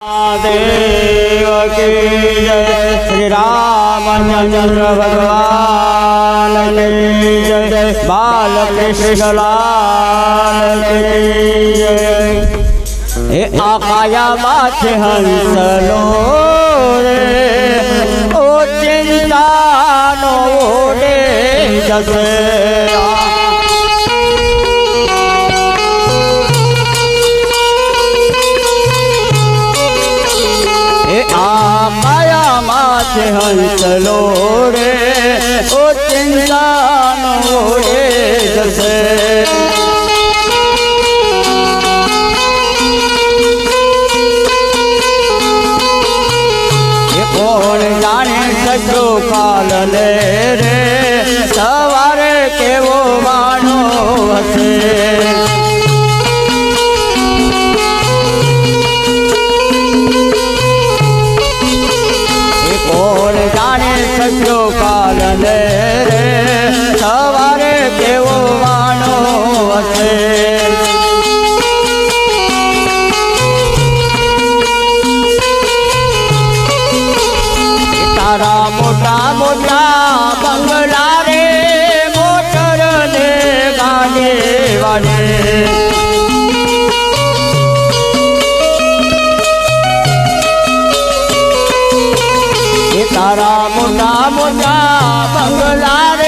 દેવ કી જય શ્રી રામચંદ્ર ભગવાન કી જય બાલકૃષ્ણ લાલ કી જય એ આકાયામાં છે હંસલો રે ઓ ચિંતાનો ઓડે જશે છે હંસલો રે ઓ ચિંતાનો રે જશે સજો કાલને રે? સવારે કેવો માનો હશે? કેવો વાણો હશે. તારા મોટા મોટા બંગલા રે, મોટર ને ગાને વાને તારા મોટા મોટા બંગલા રે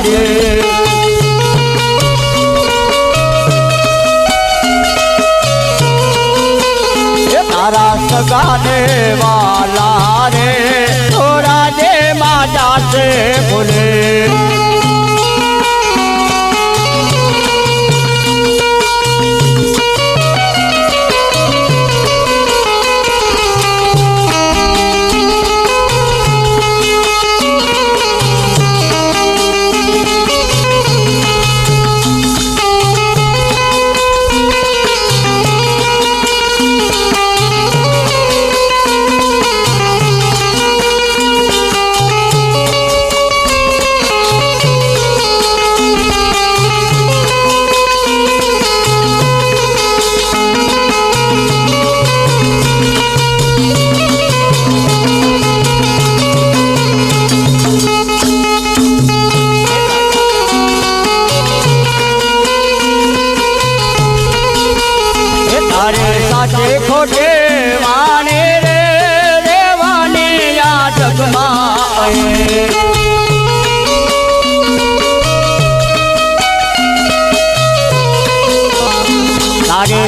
पड़े। तारा सगाने वाला रे थोड़ा दे माता से बोले।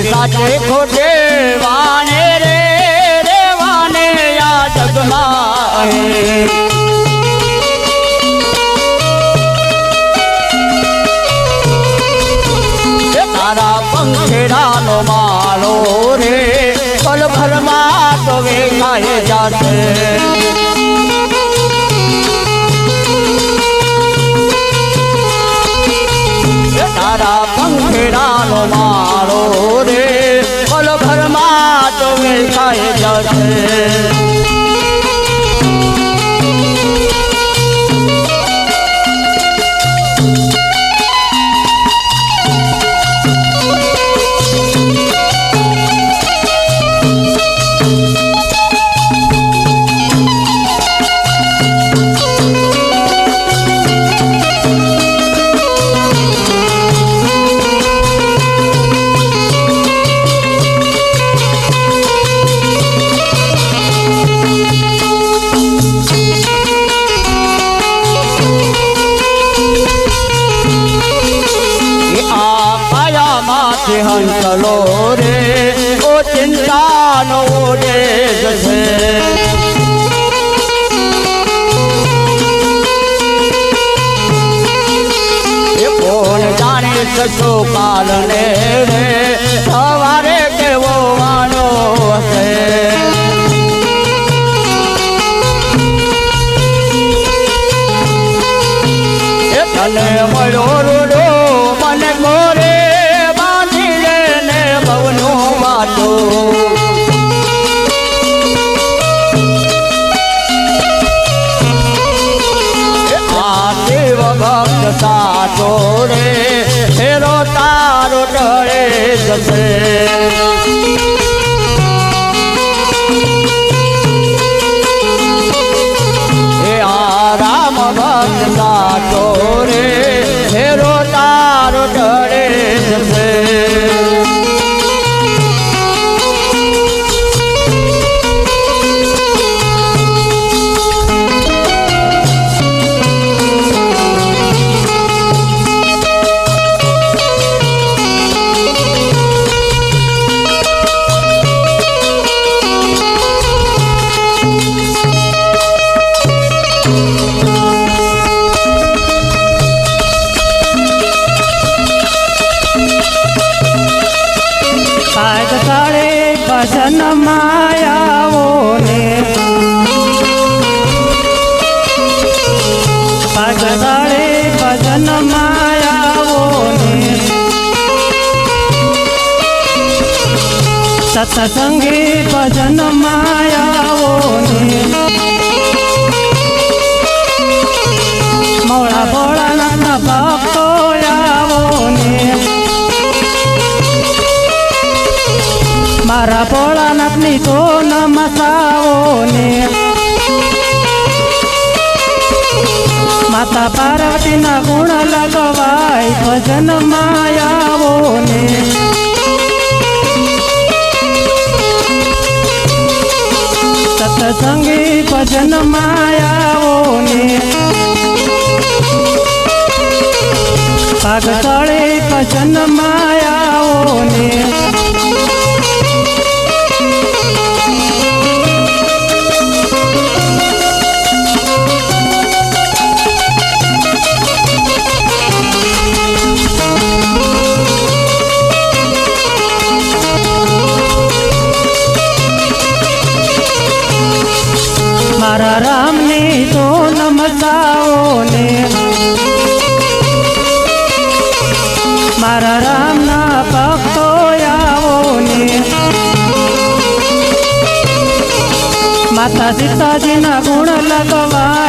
સાચે ખોટે વાણે રે રેવાને આ જગમાં. તારા રે પલ ભરમાં તો વેખાય જાશે શકશો કાલને રે. સવારે કેવો વાળો હશે. તને મળ્યો રૂડો, મને ગોરે બાંધી લે ને ભવનો વાતો સાચો રે. જશે એ આ રામ ભક્ત સાચો રે ફેરો તારો ટળે જશે ભજન માયાવો ને સત્સંગે ભજન માયાવો ને મોળા ભોળાનાથના ભક્તો આવો ને મારા ભોળાનાથની તો નમસાવો માતા પાર્વતીના ગુણ લગવાય, ભજન માયાઓ ને સતસંગી ભજન માયાઓ ને પાગ તળે ભજન માયાઓ ને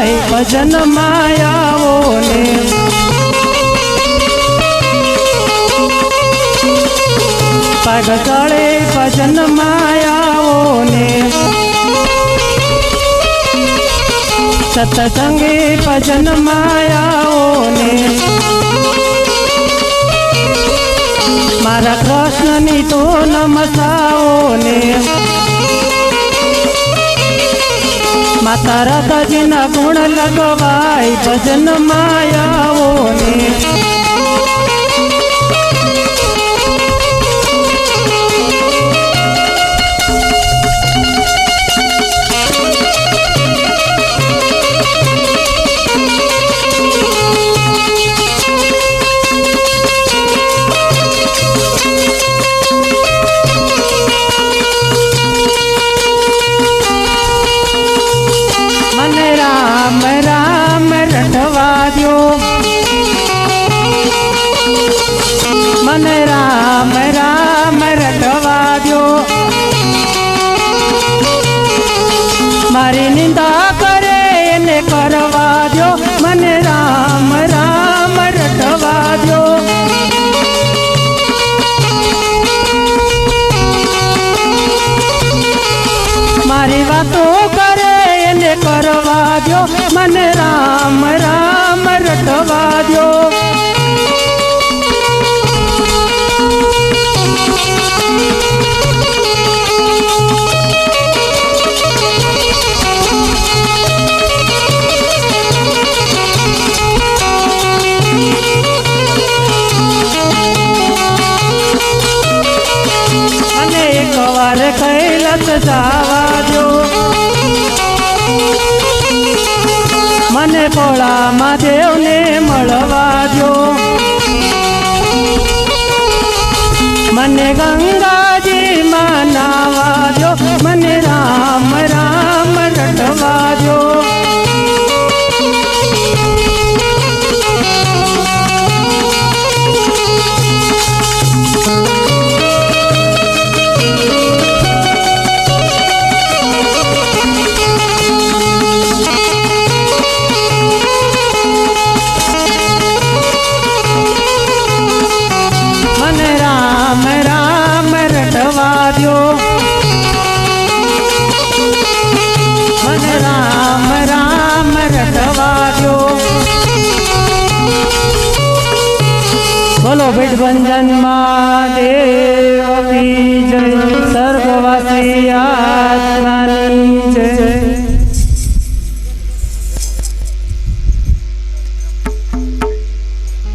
લગવાય ભજન માયાઓ ને પગ તળે ભજન માયાઓ ને સતસંગે ભજન માયાઓ ને મારા કૃષ્ણની તો નમસાઓ ને માતા રાધાજીના ગુણ લગવાય ભજન માયાઓ મારી નિંદા કરે એને કરવા દો મને જાવા દો મને ભોળા મહાદેવને મળવા દો મને ગંગાજીમાં મનાવા દો મને રામ રામ રટવા દો બોલો ભીડભંજન મહાદેવ આજ